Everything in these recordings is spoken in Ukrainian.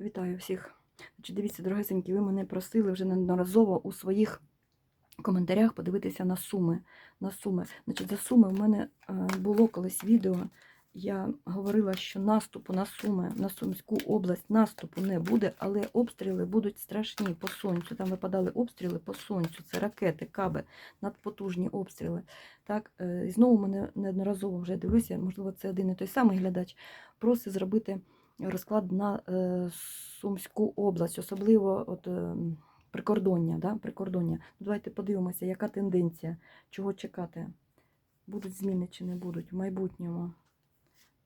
Вітаю всіх. Значить, дивіться, дорогесенькі, ви мене просили вже неодноразово у своїх коментарях подивитися на суми. На суми. Значить, за суми в мене е, було колись відео. Я говорила, що наступу на Суми, на Сумську область наступу не буде, але обстріли будуть страшні по сонцю. Там випадали обстріли по сонцю. Це ракети, каби, надпотужні обстріли. Так, е, і знову мене неодноразово вже дивлюся, можливо, це один і той самий глядач, просить зробити розклад на е, Сумську область, особливо от, е, прикордоння. Да? прикордоння. Ну, Давайте подивимося, яка тенденція, чого чекати. Будуть зміни чи не будуть в майбутньому.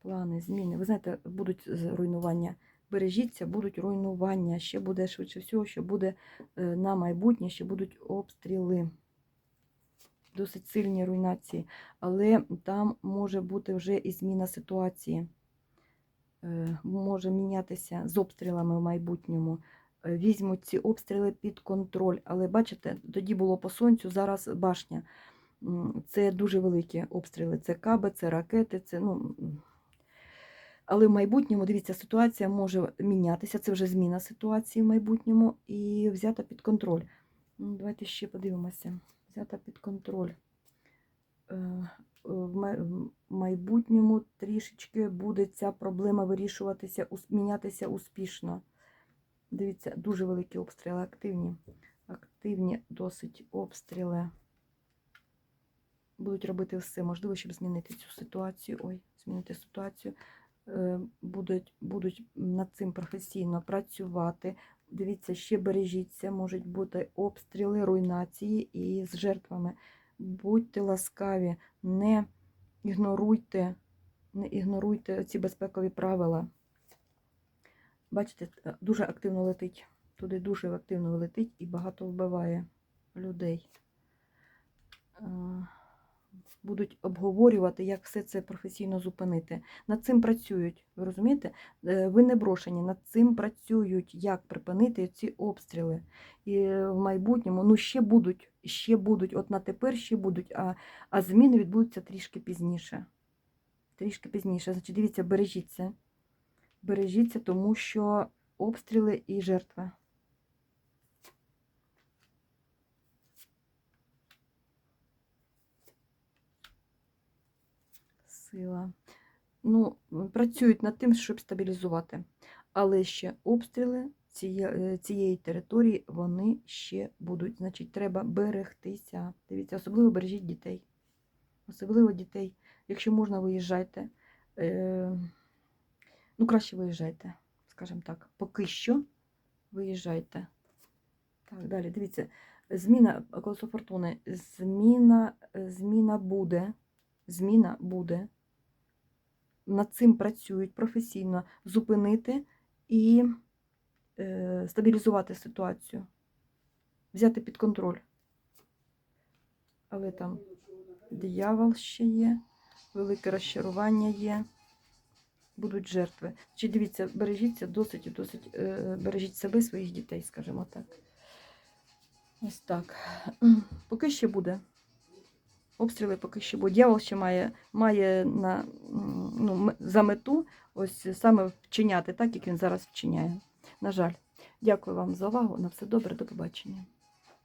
Плани, зміни. Ви знаєте, будуть руйнування. Бережіться, будуть руйнування. Ще буде швидше всього, що буде е, на майбутнє, ще будуть обстріли. Досить сильні руйнації. Але там може бути вже і зміна ситуації. Е, Може мінятися з обстрілами в майбутньому. Е, Візьмуть ці обстріли під контроль. Але бачите, тоді було по сонцю, зараз башня. Це дуже великі обстріли. Це каби, це ракети, це ну. Але в майбутньому, дивіться, ситуація може мінятися. Це вже зміна ситуації в майбутньому і взята під контроль. Давайте ще подивимося. Взята під контроль. Е, В майбутньому трішечки буде ця проблема вирішуватися, мінятися успішно. Дивіться, дуже великі обстріли, активні. Активні досить обстріли. Будуть робити все можливе, щоб змінити цю ситуацію. Ой, змінити ситуацію. Е, Будуть, будуть над цим професійно працювати. Дивіться, ще бережіться, можуть бути обстріли, руйнації і з жертвами. Будьте ласкаві, не ігноруйте, не ігноруйте ці безпекові правила. Бачите, е, дуже активно летить. Туди дуже активно летить і багато вбиває людей. Будуть обговорювати, як все це професійно зупинити. Над цим працюють, ви розумієте? Е, Ви не брошені, над цим працюють, як припинити ці обстріли. І в майбутньому ну ще будуть, ще будуть, от на тепер ще будуть, а, а зміни відбудуться трішки пізніше. Трішки пізніше. Значить, дивіться, бережіться. Бережіться, тому що обстріли і жертви. Сила. Ну, працюють над тим, щоб стабілізувати. Але ще обстріли ціє- е, цієї території вони ще будуть. Значить, треба берегтися. Дивіться, особливо бережіть дітей. Особливо дітей. Якщо можна, виїжджайте. Е, ну, краще виїжджайте, скажімо так. Поки що виїжджайте. Так, далі, дивіться. Зміна колесо фортуни. Зміна, е, зміна буде. Зміна буде. Над цим працюють професійно зупинити і е, стабілізувати ситуацію, взяти під контроль. Але там диявол ще є, велике розчарування є, будуть жертви. Чи дивіться, бережіться досить і досить, е, бережіть себе своїх дітей, скажімо так. Ось так. Поки ще буде. Обстріли поки що, бо дьявол ще має, має на, ну, за мету ось саме вчиняти так, як він зараз вчиняє. На жаль, дякую вам за увагу. На все добре, до побачення.